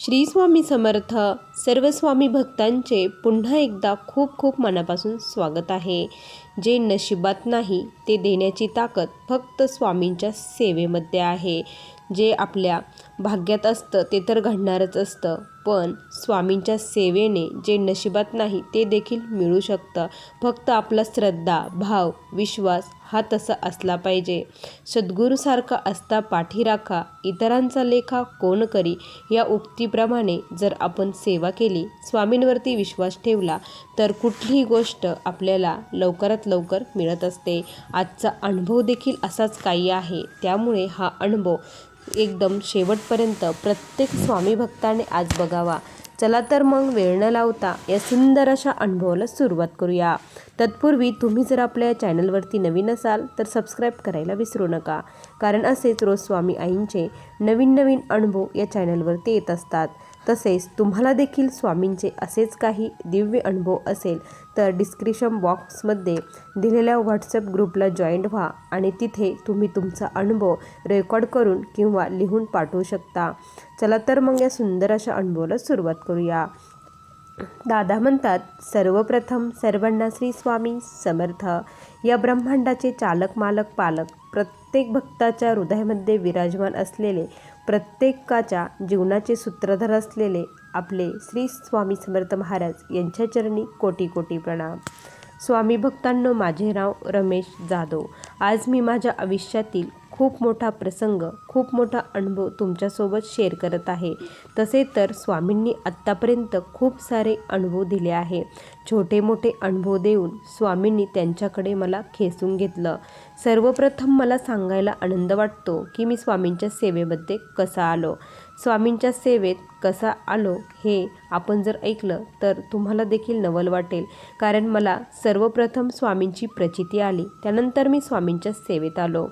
श्री स्वामी समर्थ सर्व स्वामी भक्तांचे पुन्हा एकदा खूप खूप मनापासून स्वागत आहे. जे नशिबात नाही ते देण्याची ताकद फक्त स्वामींच्या सेवेमध्ये आहे. जे आपल्या भाग्यात असतं ते तर घडणारच असतं. पण स्वामींच्या सेवेने जे नशिबात नाही ते देखील मिळू शकतं. फक्त आपला श्रद्धा भाव विश्वास हा तसा असला पाहिजे. सद्गुरूसारखा असता पाठी राखा इतरांचा लेखा कोण करी या उक्तीप्रमाणे जर आपण सेवा केली स्वामींवरती विश्वास ठेवला तर कुठलीही गोष्ट आपल्याला लवकरात लवकर मिळत असते. आजचा अनुभव देखील असाच काही आहे. त्यामुळे हा अनुभव एकदम शेवटपर्यंत प्रत्येक स्वामी भक्ताने आज बघावा. चला तर मग वेळ न लावता या सुंदर अशा अनुभवाला सुरुवात करूया. तत्पूर्वी तुम्ही जर आपल्या चॅनलवरती नवीन असाल तर सबस्क्राईब करायला विसरू नका. कारण असेच रोज स्वामी आईंचे नवीन नवीन अनुभव या चॅनलवरती येत असतात. तसेच तुम्हाला देखील स्वामींचे असेच काही दिव्य अनुभव असेल तर डिस्क्रिप्शन बॉक्समध्ये दिलेल्या व्हॉट्सअप ग्रुपला जॉईंट व्हा आणि तिथे तुम्ही तुमचा अनुभव रेकॉर्ड करून किंवा लिहून पाठवू शकता. चला तर मग या सुंदर अशा अनुभवाला सुरुवात करूया. दादा म्हणतात सर्वप्रथम सर्वांना श्री स्वामी समर्थ. या ब्रह्मांडाचे चालक मालक पालक प्रत्येक भक्ताच्या हृदयामध्ये विराजमान असलेले प्रत्येकाच्या जीवनाचे सूत्रधार असलेले आपले श्री स्वामी समर्थ महाराज यांच्या चरणी कोटी कोटी प्रणाम. स्वामी भक्तांनो माझे नाव रमेश जाधव. आज मी माझ्या आयुष्यातील खूप मोठा प्रसंग खूप मोठा अनुभव तुमच्यासोबत शेअर करत आहे. तसे तर स्वामींनी आत्तापर्यंत खूप सारे अनुभव दिले आहे. छोटे मोठे अनुभव देऊन स्वामींनी त्यांच्याकडे मला खेचून घेतलं. सर्वप्रथम मला सांगायला आनंद वाटतो की मी स्वामींच्या सेवेमध्ये कसा आलो. स्वामींच्या सेवेत कसा आलो हे आपण जर ऐकलं तर तुम्हाला देखील नवल वाटेल. कारण मला सर्वप्रथम स्वामींची प्रचिती आली. त्यानंतर मी स्वामींच्या सेवेत आलो.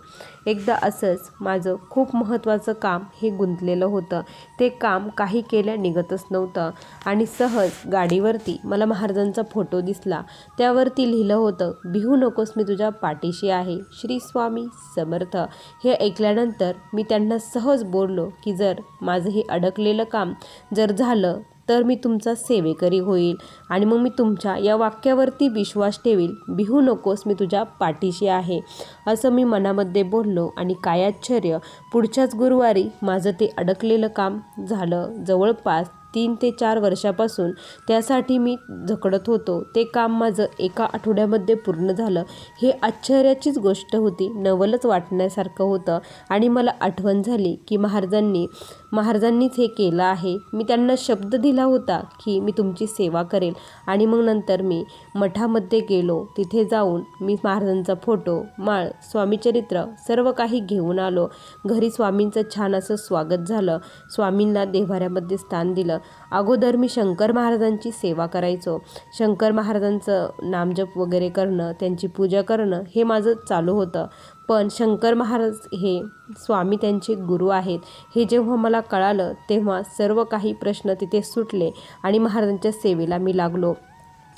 एकदा असंच माझं खूप महत्त्वाचं काम हे गुंतलेलं होतं. ते काम काही केल्या निघतच नव्हतं. आणि सहज गाडीवरती मला महाराजांचा फोटो दिसला. त्यावरती लिहिलं होतं भिहू नकोस मी तुझ्या पाठीशी आहे. श्री स्वामी समर्थ. हे ऐकल्यानंतर मी त्यांना सहज बोललो की जर माझं हे अडकलेलं काम जर झालं तर मी तुमचा सेवेकरी होईल आणि मग मी तुमच्या या वाक्यावरती विश्वास ठेवील. भिहू नकोस मी तुझ्या पाठीशी आहे. असं मी मनामध्ये बोललो आणि काय आश्चर्य पुढच्याच गुरुवारी माझं ते अडकलेलं काम झालं. जवळपास तीन ते चार वर्षापासून त्यासाठी मी झकडत होतो. ते काम माझं एका आठवड्यामध्ये पूर्ण झालं. हे आश्चर्याचीच गोष्ट होती. नवलच वाटण्यासारखं होतं आणि मला आठवण झाली की महाराजांनी महाराजांनीच हे केलं आहे. मी त्यांना शब्द दिला होता की मी तुमची सेवा करेल. आणि मग नंतर मी मठामध्ये गेलो. तिथे जाऊन मी महाराजांचा फोटो माळ स्वामीचरित्र सर्व काही घेऊन आलो. घरी स्वामींचं छान असं स्वागत झालं. स्वामींना देव्हाऱ्यामध्ये स्थान दिलं. अगोदर मी शंकर महाराजांची सेवा करायचो. शंकर महाराजांचं नामजप वगैरे करणं त्यांची पूजा करणं हे माझं चालू होतं. पण शंकर महाराज हे स्वामी त्यांचे गुरु आहेत. हे जेव्हा मला कळालं तेव्हा सर्व काही प्रश्न तिथे सुटले आणि महाराजांच्या सेवेला मी लागलो.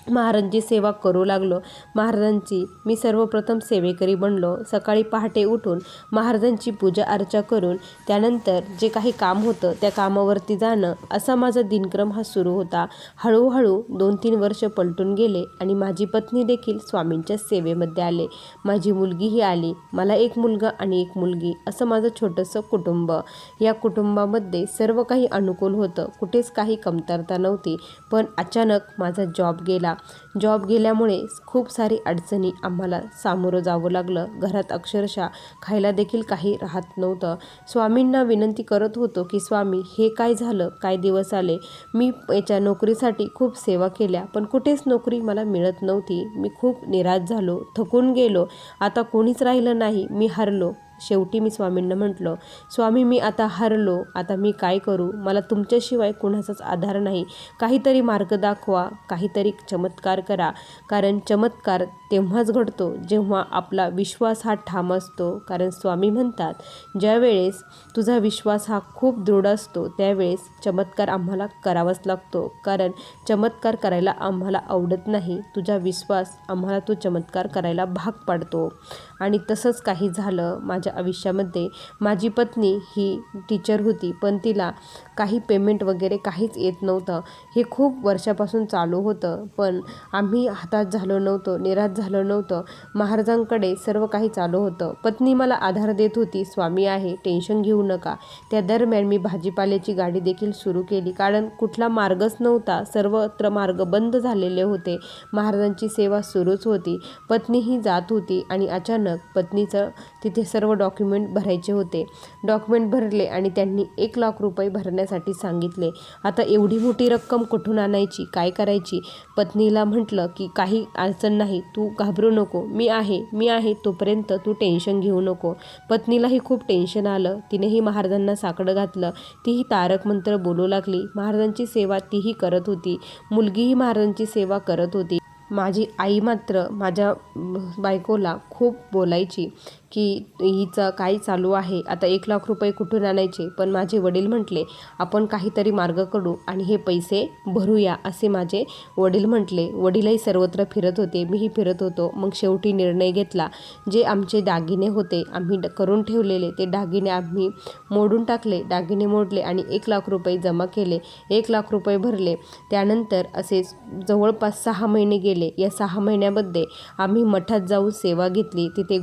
महाराजांची सेवा करू लागलो. महाराजांची मी सर्वप्रथम सेवेकरी बनलो. सकाळी पहाटे उठून महाराजांची पूजा अर्चा करून त्यानंतर जे काही काम होतं त्या कामावरती जाणं असा माझा दिनक्रम हा सुरू होता. हळूहळू दोन तीन वर्ष पलटून गेले आणि माझी पत्नी देखील स्वामींच्या सेवेमध्ये आले. माझी मुलगीही आली. मला एक मुलगा आणि एक मुलगी असं माझं छोटंसं कुटुंब. या कुटुंबामध्ये सर्व काही अनुकूल होतं. कुठेच काही कमतरता नव्हती. पण अचानक माझा जॉब गेला. जॉब गेल्यामुळे खूप सारी अडचणी आम्हाला सामोरं जावं लागलं. घरात अक्षरशः खायला देखील काही राहत नव्हतं. स्वामींना विनंती करत होतो की स्वामी हे काय झालं? काय दिवस आले? मी याच्या नोकरीसाठी खूप सेवा केल्या पण कुठेच नोकरी मला मिळत नव्हती. मी खूप निराश झालो थकून गेलो. आता कोणीच राहिलं नाही. मी हरलो. शेवटी मी स्वामींना म्हटलं स्वामी मी आता हरलो. आता मी काय करू? मला तुमच्याशिवाय कुणाचाच आधार नाही. काहीतरी मार्ग दाखवा. काहीतरी चमत्कार करा. कारण चमत्कार तेव्हाच घडतो जेव्हा आपला विश्वास हा ठाम असतो. कारण स्वामी म्हणतात ज्यावेळेस तुझा विश्वास हा खूप दृढ असतो त्यावेळेस चमत्कार आम्हाला करावाच लागतो. कारण चमत्कार करायला आम्हाला आवडत नाही. तुझा विश्वास आम्हाला तो चमत्कार करायला भाग पाडतो. आणि तसंच काही झालं माझ्या आयुष्यामध्ये. माझी पत्नी ही टीचर होती पण तिला काही पेमेंट वगैरे काहीच येत नव्हतं. हे खूप वर्षापासून चालू होतं पण आम्ही हातात झालो नव्हतो निराश झालो नव्हतं. महाराजांकडे सर्व काही चालू होतं. पत्नी मला आधार देत होती स्वामी आहे टेन्शन घेऊ नका. त्या दरम्यान मी भाजीपाल्याची गाडी देखील सुरू केली. कारण कुठला मार्गच नव्हता. सर्वत्र मार्ग बंद झालेले होते. महाराजांची सेवा सुरूच होती. पत्नीही जात होती आणि अचानक पत्नीचं तिथे सर्व डॉक्युमेंट भरायचे होते. डॉक्युमेंट भरले आणि त्यांनी एक लाख रुपये भरण्यासाठी सांगितले. आता एवढी मोठी रक्कम कुठून आणायची? काय करायची? पत्नीला म्हटलं की काही अडचण नाही. तू घाबरू नको. मी आहे. मी आहे. तोपर्यंत तू टेन्शन घेऊ नको. पत्नीलाही खूप टेन्शन आलं. तिनेही महाराजांना साकडं घातलं. तीही तारक मंत्र बोलू लागली. महाराजांची सेवा तीही करत होती. मुलगीही महाराजांची सेवा करत होती. माझी आई मात्र माझ्या बायकोला खूप बोलायची. की हिचं काय चालू आहे आता एक लाख रुपये कुठून आणायचे? पण माझे वडील म्हटले आपण काहीतरी मार्ग करू आणि हे पैसे भरूया असे माझे वडील म्हटले. वडीलही सर्वत्र फिरत होते मीही फिरत होतो. मग शेवटी निर्णय घेतला जे आमचे दागिने होते आम्ही ड करून ठेवलेले ते दागिने आम्ही मोडून टाकले. दागिने मोडले आणि एक लाख रुपये जमा केले. एक लाख रुपये भरले. त्यानंतर असे जवळपास सहा महिने गेले. या सहा महिन्यामध्ये आम्ही मठात जाऊन सेवा घेतली. तिथे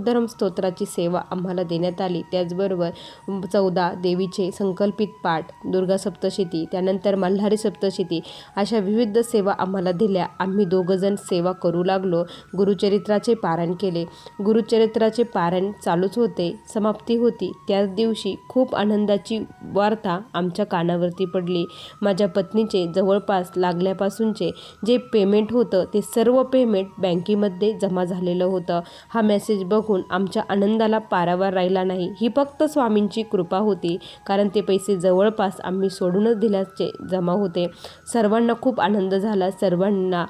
घोरकष्टमुद्धरम स्तोत्राची सेवा आम्हाला देण्यात आली. त्याचबरोबर चौदा देवीचे संकल्पित पाठ दुर्गा सप्तशती त्यानंतर मल्हारी सप्तशती अशा विविध सेवा आम्हाला दिल्या. आम्ही दोघंजण सेवा करू लागलो. गुरुचरित्राचे पारण केले. गुरुचरित्राचे पारण चालूच होते समाप्ती होती. त्याच दिवशी खूप आनंदाची वार्ता आमच्या कानावरती पडली. माझ्या पत्नीचे जवळपास लागल्यापासूनचे जे पेमेंट होतं ते सर्व पेमेंट बँकेमध्ये जमा झालेलं होतं. हा मेसेज बघून आमच्या आनंदाला पारावार राहिला नाही. ही फक्त स्वामींची कृपा होती कारण ते पैसे जवळपास आम्ही सोडूनच दिल्याचे जमा होते. सर्वांना खूप आनंद झाला. सर्वांना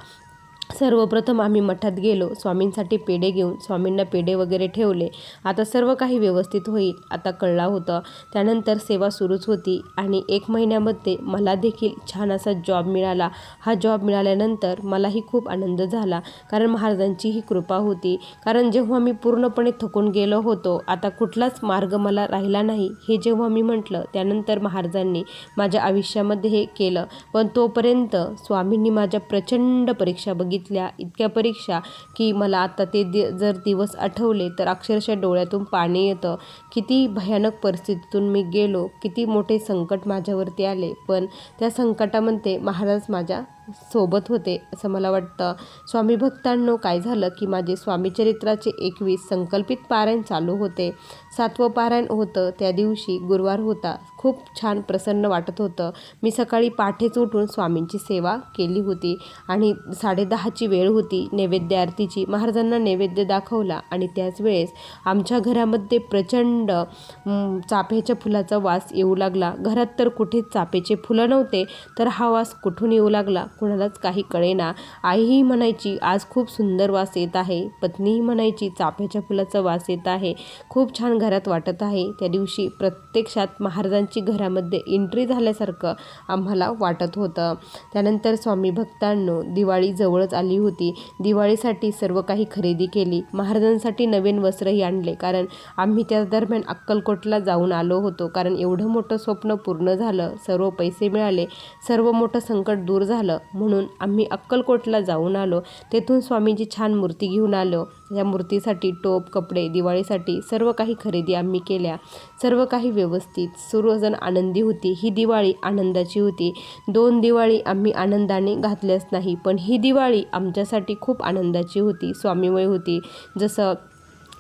सर्वप्रथम आम्ही मठात गेलो. स्वामींसाठी पेढे घेऊन स्वामींना पेढे वगैरे ठेवले. आता सर्व काही व्यवस्थित होईल आता कळला होतं. त्यानंतर सेवा सुरूच होती आणि एक महिन्यामध्ये मला देखील छान असा जॉब मिळाला. हा जॉब मिळाल्यानंतर मलाही खूप आनंद झाला कारण महाराजांची ही कृपा होती. कारण जेव्हा मी पूर्णपणे थकून गेलो होतो आता कुठलाच मार्ग मला राहिला नाही हे जेव्हा मी म्हटलं त्यानंतर महाराजांनी माझ्या आयुष्यामध्ये हे केलं. पण तोपर्यंत स्वामींनी माझ्या प्रचंड परीक्षा बघितली. घेतल्या इतक्या परीक्षा की मला आता ते दि जर दिवस आठवले तर अक्षरशः डोळ्यातून पाणी येतं. किती भयानक परिस्थितीतून मी गेलो. किती मोठे संकट माझ्यावरती आले. पण त्या संकटामध्ये महाराज माझ्या सोबत होते असं मला वाटतं. स्वामी भक्तांनो काय झालं की माझे स्वामी चरित्राचे एकवीस संकल्पित पारायण चालू होते. सातवं पारायण होतं त्या दिवशी गुरुवार होता. खूप छान प्रसन्न वाटत होतं. मी सकाळी पाठेच उठून स्वामींची सेवा केली होती आणि साडेदहाची वेळ होती. नैवेद्य आरतीची महाराजांना नैवेद्य दाखवला आणि त्याच वेळेस आमच्या घरामध्ये प्रचंड चाफ्याच्या फुलाचा वास येऊ लागला. घरात तर कुठेच चाफेचे फुलं नव्हते तर हा वास कुठून येऊ लागला? कुणालाच काही कळेना. आईही म्हणायची आज खूप सुंदर वास येत आहे. पत्नीही म्हणायची चाफ्याच्या फुलाचा वास येत आहे. खूप छान घरात वाटत आहे. त्या दिवशी प्रत्यक्षात महाराजांची घरामध्ये एंट्री झाल्यासारखं आम्हाला वाटत होतं. त्यानंतर स्वामी भक्तांनो दिवाळी जवळच आली होती. दिवाळीसाठी सर्व काही खरेदी केली. महाराजांसाठी नवीन वस्त्रही आणले. कारण आम्ही त्या दरम्यान अक्कलकोटला जाऊन आलो होतो. कारण एवढं मोठं स्वप्न पूर्ण झालं. सर्व पैसे मिळाले. सर्व मोठं संकट दूर झालं. म्हणून आम्ही अक्कलकोटला जाऊन आलो. तेथून स्वामींची छान मूर्ती घेऊन आलो. या मूर्तीसाठी टोप कपडे दिवाळीसाठी सर्व काही खरेदी आम्ही केल्या. सर्व काही व्यवस्थित. सर्वजण आनंदी होती. ही दिवाळी आनंदाची होती. दोन दिवाळी आम्ही आनंदाने घातल्याच नाही पण ही दिवाळी आमच्यासाठी खूप आनंदाची होती स्वामीमय होती. जसं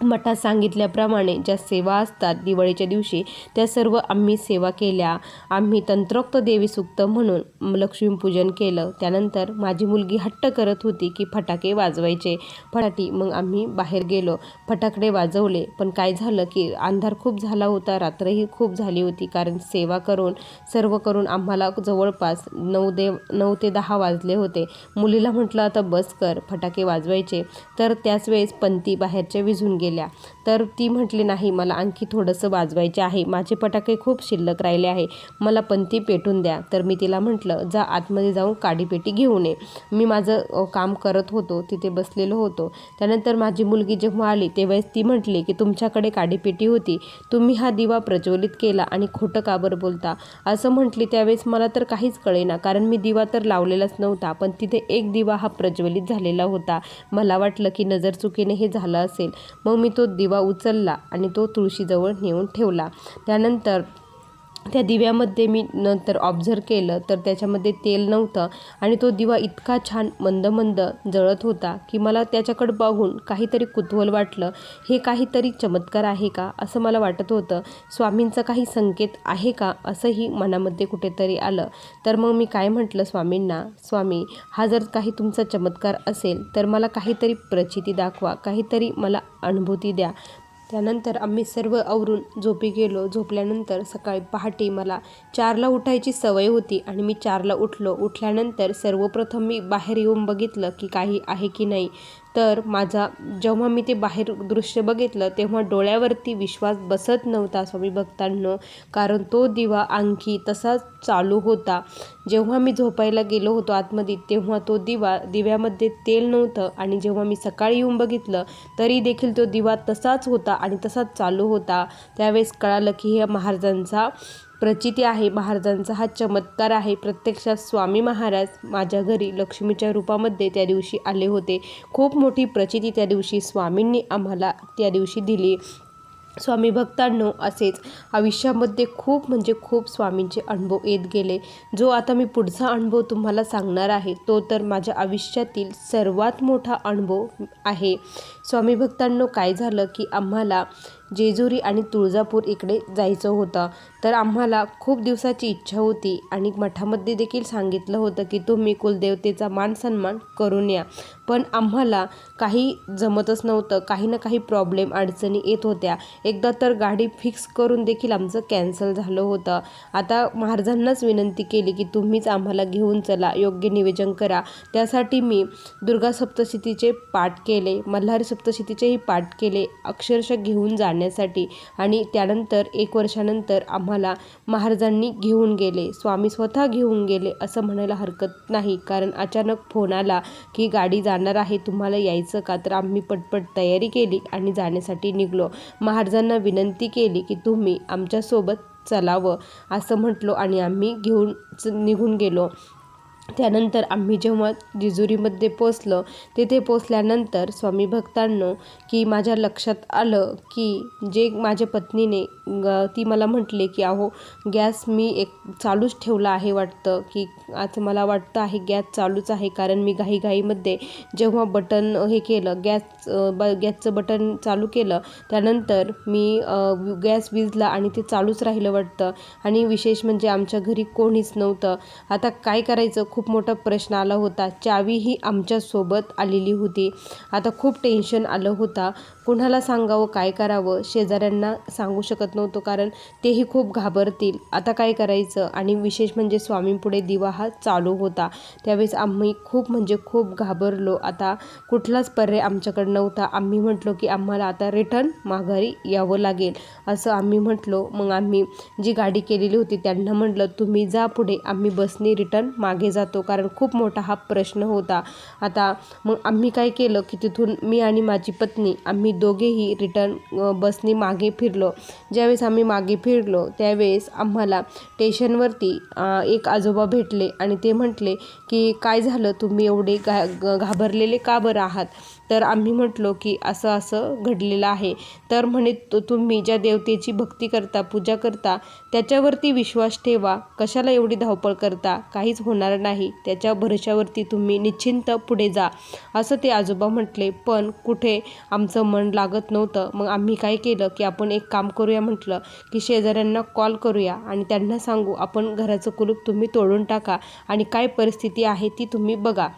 मठात सांगितल्याप्रमाणे ज्या सेवा असतात दिवाळीच्या दिवशी त्या सर्व आम्ही सेवा केल्या. आम्ही तंत्रोक्त देवी सुक्त म्हणून लक्ष्मीपूजन केलं. त्यानंतर माझी मुलगी हट्ट करत होती की फटाके वाजवायचे. फटाटी मग आम्ही बाहेर गेलो. फटाकडे वाजवले. पण काय झालं की अंधार खूप झाला होता. रात्रही खूप झाली होती. कारण सेवा करून सर्व करून आम्हाला जवळपास नऊ दे नऊ ते दहा वाजले होते. मुलीला म्हटलं आता बस कर. फटाके वाजवायचे. तर त्याच वेळेस पंती बाहेरचे विझून गेल्या. तर ती म्हटली नाही मला आणखी थोडंसं वाजवायचे आहे. माझे फटाके खूप शिल्लक राहिले आहे. मला पंती पेटून द्या. तर मी तिला म्हटलं जा आतमध्ये जाऊन काडीपेटी घेऊन ये. मी माझं काम करत होतो तिथे बसलेलो होतो. त्यानंतर माझी मुलगी जेव्हा आली तेव्हाच ती म्हटली की तुमच्याकडे काडीपेटी होती. तुम्ही हा दिवा प्रज्वलित केला आणि खोटं का बरं बोलता? असं म्हटली त्यावेळेस मला तर काहीच कळेना कारण मी दिवा तर लावलेलाच नव्हता पण तिथे एक दिवा हा प्रज्वलित झालेला होता. मला वाटलं की नजर चुकीने हे झालं असेल. मग मी तो दिवा उचलला आणि तो तुळशीजवळ नेऊन ठेवला. त्यानंतर त्या दिव्यामध्ये मी नंतर ऑब्झर्व केलं तर त्याच्यामध्ये तेल नव्हतं. आणि तो दिवा इतका छान मंद मंद जळत होता की मला त्याच्याकडं बघून काहीतरी कुतूहल वाटलं. हे काहीतरी चमत्कार आहे का? असं मला वाटत होतं. स्वामींचा काही संकेत आहे का? असंही मनामध्ये कुठेतरी आलं. तर मग मी काय म्हटलं स्वामींना? स्वामी हा जर काही तुमचा चमत्कार असेल तर मला काहीतरी प्रचिती दाखवा. काहीतरी मला अनुभूती द्या. त्यानंतर आम्ही सर्व आवरून झोपी गेलो. झोपल्यानंतर सकाळी पहाटे मला चारला उठायची सवय होती आणि मी चारला उठलो. उठल्यानंतर सर्वप्रथम मी बाहेर येऊन बघितलं की काही आहे की नाही. तर माझा जेव्हा मी ते बाहेर दृश्य बघितलं तेव्हा डोळ्यावरती विश्वास बसत नव्हता स्वामी भक्तांनो. कारण तो दिवा आणखी तसाच चालू होता. जेव्हा मी झोपायला गेलो होतो आतमध्ये तेव्हा तो दिवा दिव्यामध्ये तेल नव्हतं. आणि जेव्हा मी सकाळी येऊन बघितलं तरी देखील तो दिवा तसाच होता आणि तसाच चालू होता. त्यावेळेस कळालं की हे महाराजांचा प्रचिती आहे महाराजांचा हा चमत्कार आहे. प्रत्यक्षात स्वामी महाराज माझ्या घरी लक्ष्मीच्या रूपामध्ये त्या दिवशी आले होते. खूप मोठी प्रचिती त्या दिवशी स्वामींनी आम्हाला त्या दिवशी दिली. स्वामी भक्तांनो असेच आयुष्यामध्ये खूप म्हणजे खूप स्वामींचे अनुभव येत गेले. जो आता मी पुढचा अनुभव तुम्हाला सांगणार आहे तो तर माझ्या आयुष्यातील सर्वात मोठा अनुभव आहे. स्वामी भक्तांनो काय झालं की आम्हाला जेजुरी आणि तुळजापूर इकडे जायचं होतं. तर आम्हाला खूप दिवसाची इच्छा होती आणि मठामध्ये देखील सांगितलं होतं की तुम्ही कुलदेवतेचा मान सन्मान करून या. पण आम्हाला काही जमतच नव्हतं. काही ना काही प्रॉब्लेम अडचणी येत होत्या. एकदा तर गाडी फिक्स करून देखील आमचं कॅन्सल झालं होतं. आता महाराजांनाच विनंती केली की तुम्हीच आम्हाला घेऊन चला योग्य निवेदन करा. त्यासाठी मी दुर्गा सप्तशतीचे पाठ केले मल्हारी सप्तशतीचेही पाठ केले अक्षरशः घेऊन जाण्यासाठी. आणि त्यानंतर एक वर्षानंतर आम्हाला महाराजांनी घेऊन गेले. स्वामी स्वतः घेऊन गेले असं म्हणायला हरकत नाही. कारण अचानक फोन आला की गाडी जाणार आहे तुम्हाला यायचं का? तर आम्ही पटपट तयारी केली आणि जाण्यासाठी निघलो. महाराजांना विनंती केली की तुम्ही आमच्यासोबत चलावं असं म्हटलो आणि आम्ही घेऊन निघून गेलो. त्यानंतर आम्ही जेव्हा जेजुरीमध्ये पोचलो तिथे पोचल्यानंतर स्वामी भक्तांनो की माझ्या लक्षात आलं की जे माझ्या पत्नीने ग ती मला म्हटले की अहो गॅस मी एक चालूच ठेवला आहे वाटतं की आता मला वाटतं आहे गॅस चालूच आहे कारण मी घाईघाईमध्ये जेव्हा बटन हे केलं गॅस ब गॅसचं बटन चालू केलं त्यानंतर मी गॅस विजला आणि ते चालूच राहिलं वाटतं. आणि विशेष म्हणजे आमच्या घरी कोणीच नव्हतं. आता काय करायचं? खूप खूप मोठा प्रश्न आला होता. चावी ही आमच्यासोबत आलेली होती. आता खूप टेन्शन आलं होता. कुणाला सांगावं काय करावं? शेजाऱ्यांना सांगू शकत नव्हतो कारण तेही खूप घाबरतील. आता काय करायचं? आणि विशेष म्हणजे स्वामींपुढे दिवा हा चालू होता. त्यावेळेस आम्ही खूप म्हणजे खूप घाबरलो. आता कुठलाच पर्याय आमच्याकडे नव्हता. आम्ही म्हटलो की आम्हाला आता रिटर्न माघारी यावं लागेल. असं आम्ही म्हटलो. मग आम्ही जी गाडी केलेली होती त्यांना म्हटलं तुम्ही जा पुढे. आम्ही बसने रिटर्न मागे जातो. कारण खूप मोठा हा प्रश्न होता. आता मग आम्ही काय केलं की तिथून मी आणि माझी पत्नी आम्ही दोघेही रिटर्न बसने मागे फिरलो. ज्यावेळेस आम्ही मागे फिरलो त्यावेळेस आम्हाला स्टेशनवरती एक आजोबा भेटले आणि ते म्हटले की काय झालं? तुम्ही एवढे घा घाबरलेले का बरं आहात? तर आम्ही म्हटलो की असं असं घडलेलं आहे. तर म्हणे तो तुम्ही ज्या देवतेची भक्ती करता पूजा करता त्याच्यावरती विश्वास ठेवा. कशाला एवढी धावपळ करता? काहीच होणार नाही. त्याच्या भरोशावरती तुम्ही निश्चिंत पुढे जा. असं ते आजोबा म्हटले. पण कुठे आमचं मन लागत नव्हतं. मग आम्ही काय केलं की आपण एक काम करूया म्हटलं की शेजाऱ्यांना कॉल करूया आणि त्यांना सांगू आपण घराचं कुलूप तुम्ही तोडून टाका आणि काय परिस्थिती आहे ती तुम्ही बघा.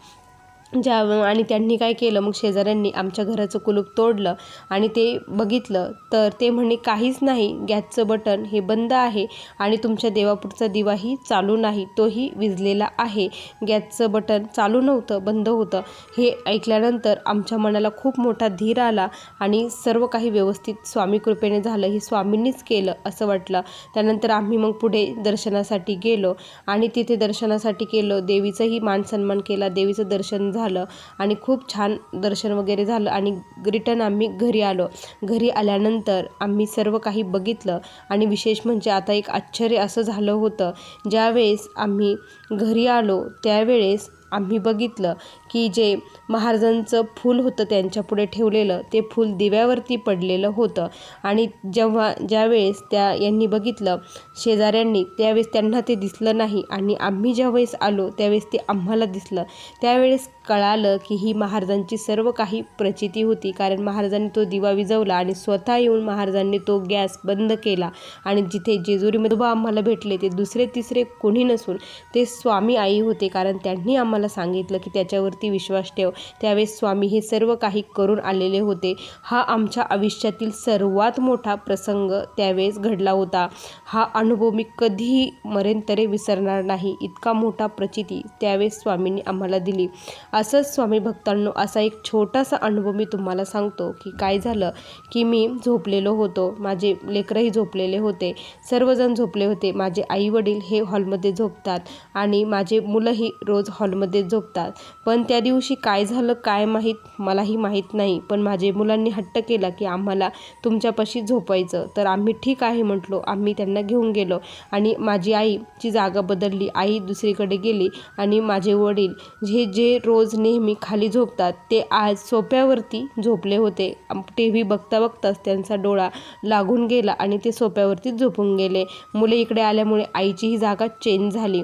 ज्या आणि त्यांनी काय केलं मग शेजाऱ्यांनी आमच्या घराचं कुलूप तोडलं आणि ते बघितलं. तर ते म्हणे काहीच नाही गॅसचं बटन हे बंद आहे आणि तुमच्या देवापुढचा दिवाही चालू नाही तोही विजलेला आहे. गॅसचं बटन चालू नव्हतं बंद होतं. हे ऐकल्यानंतर आमच्या मनाला खूप मोठा धीर आला आणि सर्व काही व्यवस्थित स्वामी कृपेने झालं हे स्वामींनीच केलं असं वाटलं. त्यानंतर आम्ही मग पुढे दर्शनासाठी गेलो आणि तिथे दर्शनासाठी गेलो देवीचंही मान सन्मान केला देवीचं दर्शन झालं. झालं आणि खूप छान दर्शन वगैरे झालं आणि रिटर्न आम्ही घरी आलो. घरी आल्यानंतर आम्ही सर्व काही बघितलं आणि विशेष म्हणजे आता एक आश्चर्य असं झालं होतं. ज्यावेळेस आम्ही घरी आलो त्यावेळेस आम्ही बघितलं की जे महाराजांचं फूल होतं त्यांच्यापुढे ठेवलेलं ते फूल दिव्यावरती पडलेलं होतं. आणि जेव्हा ज्यावेळेस त्या यांनी बघितलं शेजाऱ्यांनी त्यावेळेस त्यांना ते दिसलं नाही. आणि आम्ही ज्यावेळेस आलो त्यावेळेस ते आम्हाला दिसलं. त्यावेळेस कळालं की ही महाराजांची सर्व काही प्रचिती होती. कारण महाराजांनी तो दिवा विजवला आणि स्वतः येऊन महाराजांनी तो गॅस बंद केला. आणि जिथे जेजुरीमध्ये उभा आम्हाला भेटले ते दुसरे तिसरे कोणी नसून ते स्वामी आई होते. कारण त्यांनी आम्हाला सांगितलं की त्याच्यावरती विश्वास ठेव. त्यावेळेस स्वामी हे सर्व काही करून आलेले होते. हा आमच्या आयुष्यातील सर्वात मोठा प्रसंग त्यावेळेस घडला होता. हा अनुभव मी कधीही मरेंतरे विसरणार नाही. इतका मोठा प्रचिती त्यावेळेस स्वामींनी आम्हाला दिली. असंच स्वामी भक्तांनो असा एक छोटासा अनुभव मी तुम्हाला सांगतो की काय झालं की मी झोपलेलो होतो. माझे लेकरंही झोपलेले होते. सर्वजण झोपले होते. माझे आई वडील हे हॉलमध्ये झोपतात आणि माझे मुलंही रोज हॉलमध्ये झोपतात. पण त्या दिवशी काय झालं काय माहीत मलाही माहीत नाही. पण माझे मुलांनी हट्ट केला की आम्हाला तुमच्यापाशी झोपायचं. तर आम्ही ठीक आहे म्हटलो. आम्ही त्यांना घेऊन गेलो. आणि माझी आईची जागा बदलली. आई दुसरीकडे गेली. आणि माझे वडील हे जे रोज रोज नेहमी खाली झोपतात ते आज सोप्यावरती झोपले होते. टी व्ही बघता बघताच त्यांचा डोळा लागून गेला आणि ते सोप्यावरतीच झोपून गेले. मुले इकडे आल्यामुळे आईची ही जागा चेंज झाली.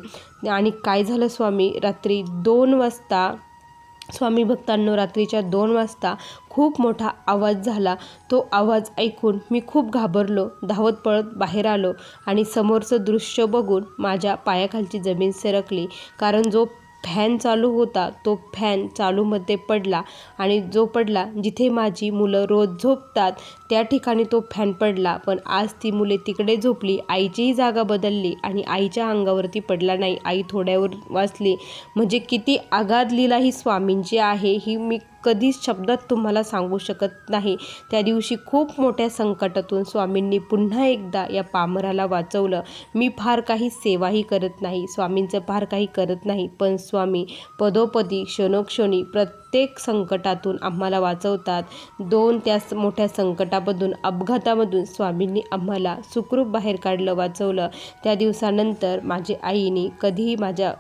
आणि काय झालं स्वामी? रात्री दोन वाजता स्वामी भक्तांनो रात्रीच्या दोन वाजता खूप मोठा आवाज झाला. तो आवाज ऐकून मी खूप घाबरलो धावत पळत बाहेर आलो आणि समोरचं दृश्य बघून माझ्या पायाखालची जमीन सरकली. कारण जो फॅन चालू होता तो फॅन चालूमध्ये पडला आणि जो पडला जिथे माझी मुलं रोज झोपतात त्या ठिकाणी तो फॅन पडला पण आज ती मुले तिकडे झोपली आईचीही जागा बदलली आणि आईच्या अंगावरती पडला नाही. आई थोड्यावर वाचली म्हणजे किती आगाध लिला ही स्वामींची आहे ही मी कधीच शब्दात तुम्हाला सांगू शकत नाही. त्या दिवशी खूप मोठ्या संकटातून स्वामींनी पुन्हा एकदा या पामराला वाचवलं. मी फार काही सेवाही करत नाही स्वामींचं फार काही करत नाही पण स्वामी पदोपदी क्षणोक्षणी प्रत प्रत्येक संकटातून आम्हाला वाचवतात. दोन त्या मोठ्या संकटामधून अपघातामधून स्वामींनी आम्हाला सुखरूप बाहेर काढलं वाचवलं. त्या दिवसानंतर माझ्या आईने कधीही माझ्या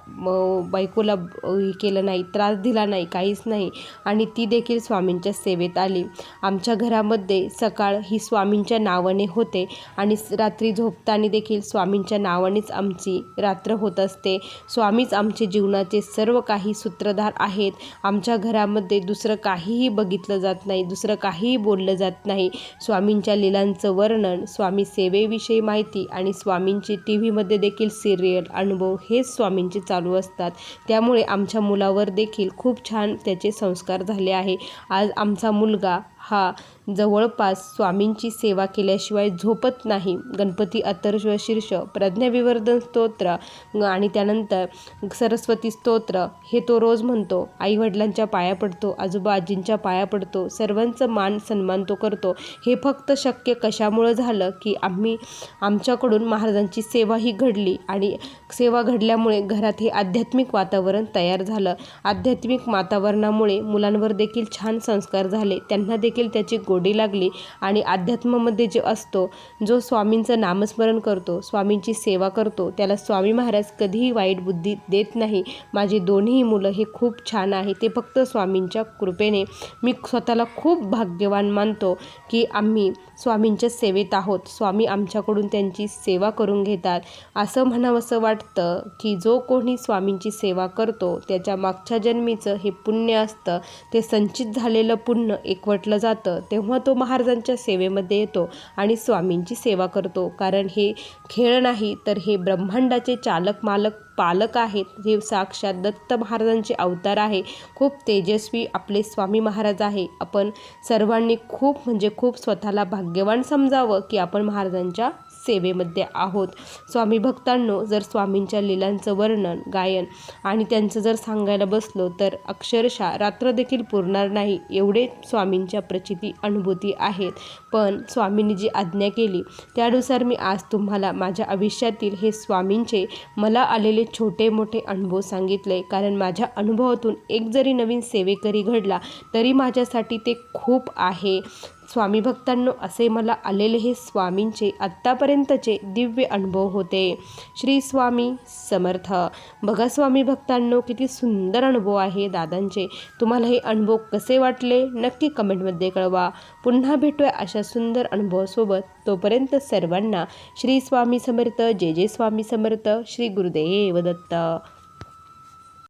बायकोला हे केलं नाही त्रास दिला नाही काहीच नाही. आणि ती देखील स्वामींच्या सेवेत आली. आमच्या घरामध्ये सकाळ ही स्वामींच्या नावाने होते आणि रात्री झोपताना देखील स्वामींच्या नावानेच आमची रात्र होत असते. स्वामीच आमचे जीवनाचे सर्व काही सूत्रधार आहेत. आमच्या घरा घरामध्ये दुसरं काहीही बघितलं जात नाही दुसरं काहीही बोललं जात नाही. स्वामींच्या लिलांचं वर्णन स्वामी सेवेविषयी माहिती आणि स्वामींची टी व्हीमध्ये देखील सिरियल अनुभव हेच स्वामींचे चालू असतात. त्यामुळे आमच्या मुलावर देखील खूप छान त्याचे संस्कार झाले आहे. आज आमचा मुलगा हा जवळपास स्वामींची सेवा केल्याशिवाय झोपत नाही. गणपती अथर्व शीर्ष प्रज्ञाविवर्धन स्तोत्र आणि त्यानंतर सरस्वती स्तोत्र हे तो रोज म्हणतो. आईवडिलांच्या पाया पडतो आजोबा आजींच्या पाया पडतो सर्वांचं मान सन्मान तो करतो. हे फक्त शक्य कशामुळं झालं की आम्ही आमच्याकडून महाराजांची सेवाही घडली आणि सेवा घडल्यामुळे घरात हे आध्यात्मिक वातावरण तयार झालं. आध्यात्मिक वातावरणामुळे मुलांवर देखील छान संस्कार झाले. त्यांना देखील देखील त्याची गोडी लागली आणि अध्यात्मामध्ये जे असतो जो स्वामींचं नामस्मरण करतो स्वामींची सेवा करतो त्याला स्वामी महाराज कधीही वाईट बुद्धी देत नाही. माझी दोन्ही मुलं हे खूप छान आहे. ते फक्त स्वामींच्या कृपेने. मी स्वतःला खूप भाग्यवान मानतो की आम्ही स्वामींच्या सेवेत आहोत. स्वामी आमच्याकडून त्यांची सेवा करून घेतात. असं म्हणावंसं वाटतं की जो कोणी स्वामींची सेवा करतो त्याच्या मागच्या जन्मीचं हे पुण्य असतं. ते संचित झालेलं पुण्य एकवटलं जातं. जातं तेव्हा तो महाराजांच्या सेवेमध्ये येतो आणि स्वामींची सेवा करतो. कारण हे खेळ नाही तर हे ब्रह्मांडाचे चालक मालक पालक आहेत. हे साक्षात दत्त महाराजांचे अवतार आहे. खूप तेजस्वी आपले स्वामी महाराज आहे. आपण सर्वांनी खूप म्हणजे खूप स्वतःला भाग्यवान समजावं की आपण महाराजांच्या सेवेमध्ये आहोत. स्वामी भक्तांनो जर स्वामींच्या लीलांचं वर्णन गायन आणि त्यांचं जर सांगायला बसलो तर अक्षरशः रात्र देखील पुरणार नाही. एवढे स्वामींच्या प्रचिती अनुभूती आहेत. पण स्वामींनी जी आज्ञा केली त्यानुसार मी आज तुम्हाला माझ्या आयुष्यातील हे स्वामींचे मला आलेले छोटे मोठे अनुभव सांगितले. कारण माझ्या अनुभवातून एक जरी नवीन सेवेकरी घडला तरी माझ्यासाठी ते खूप आहे. स्वामी भक्तांनो असे मला आलेले हे स्वामींचे आत्तापर्यंतचे दिव्य अनुभव होते. श्री स्वामी समर्थ. बघा स्वामी भक्तांनो किती सुंदर अनुभव आहे दादांचे. तुम्हाला हे अनुभव कसे वाटले? नक्की कमेंटमध्ये कळवा. पुन्हा भेटूया अशा सुंदर अनुभवासोबत तोपर्यंत सर्वांना श्री स्वामी समर्थ जय जय स्वामी समर्थ श्री गुरुदेव दत्त.